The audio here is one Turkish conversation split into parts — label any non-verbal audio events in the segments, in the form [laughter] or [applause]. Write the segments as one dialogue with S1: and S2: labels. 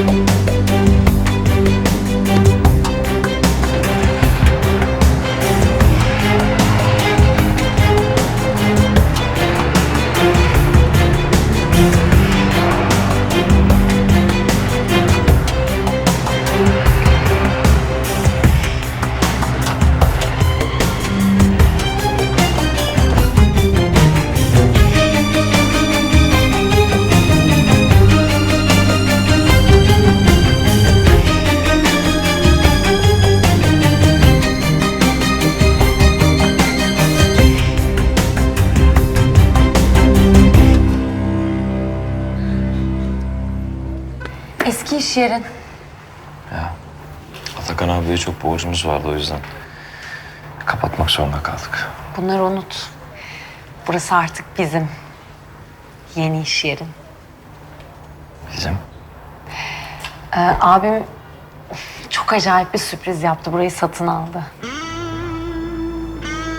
S1: you iş yerin?
S2: Ya Atakan abiye çok borcumuz vardı o yüzden. Kapatmak zorunda kaldık.
S1: Bunları unut. Burası artık bizim. Yeni iş yerin.
S2: Bizim.
S1: Ee, abim çok acayip bir sürpriz yaptı. Burayı satın aldı.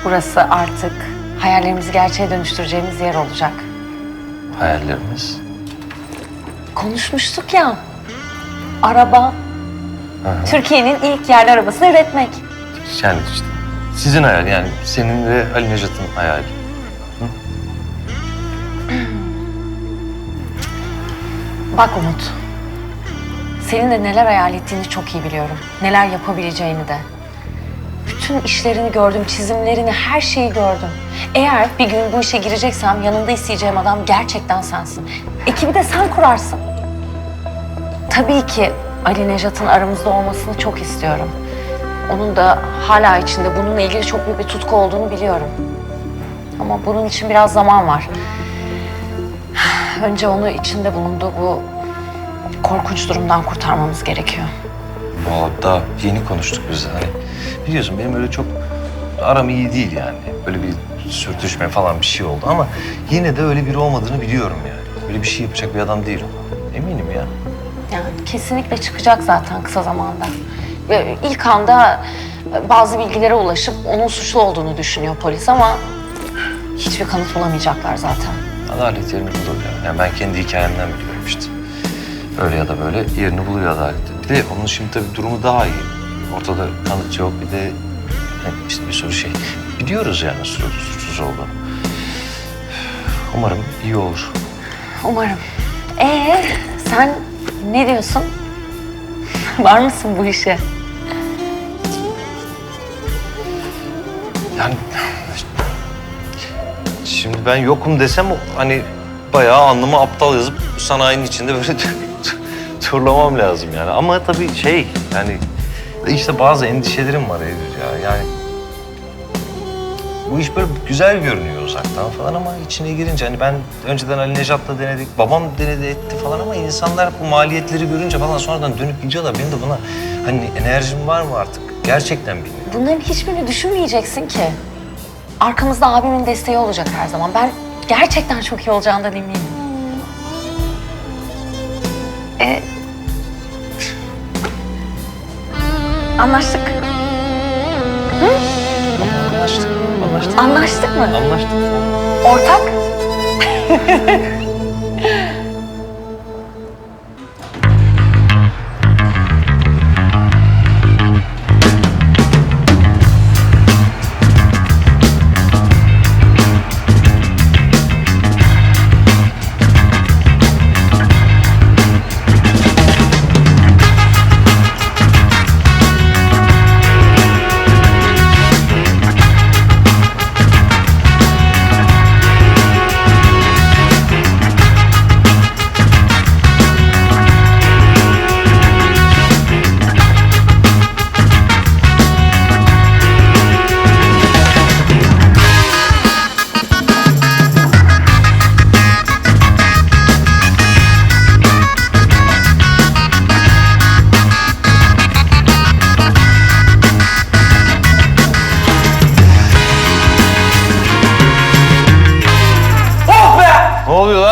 S1: Burası artık hayallerimizi gerçeğe dönüştüreceğimiz yer olacak.
S2: Hayallerimiz.
S1: Konuşmuştuk ya. Araba. Türkiye'nin ilk yerli arabasını üretmek.
S2: Yani işte sizin hayal yani senin ve Ali Necat'ın hayali. [clears throat]
S1: Bak Umut. Senin de neler hayal ettiğini çok iyi biliyorum. Neler yapabileceğini de. Bütün işlerini gördüm, çizimlerini, her şeyi gördüm. Eğer bir gün bu işe gireceksem yanında isteyeceğim adam gerçekten sensin. Ekibi de sen kurarsın. Tabii ki Ali Nejat'ın aramızda olmasını çok istiyorum. Onun da hala içinde bununla ilgili çok büyük bir tutku olduğunu biliyorum. Ama bunun için biraz zaman var. [sighs] Önce onu içinde bulunduğu bu korkunç durumdan kurtarmamız gerekiyor.
S2: Valla daha yeni konuştuk biz. Hani biliyorsun benim öyle çok aram iyi değil yani. Böyle bir sürtüşme falan bir şey oldu ama yine de öyle biri olmadığını biliyorum yani. Öyle bir şey yapacak bir adam değil o. Eminim ya.
S1: Yani kesinlikle çıkacak zaten kısa zamanda. Ve ilk anda bazı bilgilere ulaşıp onun suçlu olduğunu düşünüyor polis ama hiçbir kanıt bulamayacaklar zaten.
S2: Adalet yerini bulur ya. Yani ben kendi hikayemden biliyorum işte. Öyle ya da böyle yerini buluyor adalet. Bir de onun şimdi tabii durumu daha iyi. Ortada kanıt yok bir de işte bir sürü şey. Biliyoruz yani suçsuz olduğunu. Umarım iyi olur.
S1: Umarım. Ee, sen ne diyorsun? [laughs] Var mısın bu işe?
S2: Yani şimdi ben yokum desem hani bayağı alnıma aptal yazıp sanayinin içinde böyle turlamam lazım yani. Ama tabii şey yani işte bazı endişelerim var Eylül ya. Yani bu iş böyle güzel görünüyor uzaktan falan ama içine girince hani ben önceden Ali Nejat'la denedik, babam denedi etti falan ama insanlar bu maliyetleri görünce falan sonradan dönüp gidiyorlar. Benim de buna hani enerjim var mı artık? Gerçekten bilmiyorum.
S1: Bunların hiçbirini düşünmeyeceksin ki. Arkamızda abimin desteği olacak her zaman. Ben gerçekten çok iyi olacağından eminim. Ee, anlaştık.
S2: Anlaştık. Anlaştık
S1: mı?
S2: Anlaştık.
S1: Ortak? [laughs]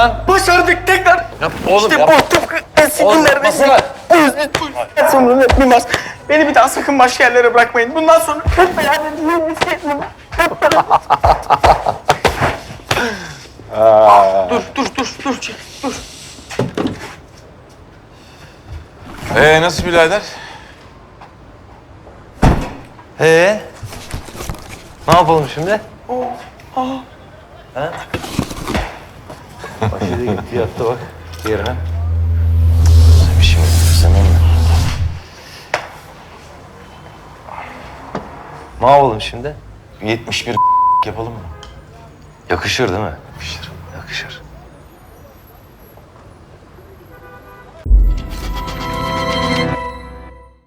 S2: lan?
S3: Başardık tekrar.
S2: Ya oğlum
S3: İşte
S2: ya.
S3: bu tıpkı eski
S2: Oğlum,
S3: günlerdeki
S2: yapmasana.
S3: özlü bilmez. Beni bir daha sakın başka yerlere bırakmayın. Bundan sonra hep beraber yürüyelim. Hep beraber. [laughs] Ah, dur, dur, dur, dur, çek, dur.
S4: Ee nasıl birader?
S2: Ee? Ne yapalım şimdi? Ha? Başarı gitti yattı bak yerine. Bir şey mi sen onu? Ne yapalım şimdi?
S4: 71 [laughs] yapalım mı?
S2: Yakışır değil mi? Yakışır.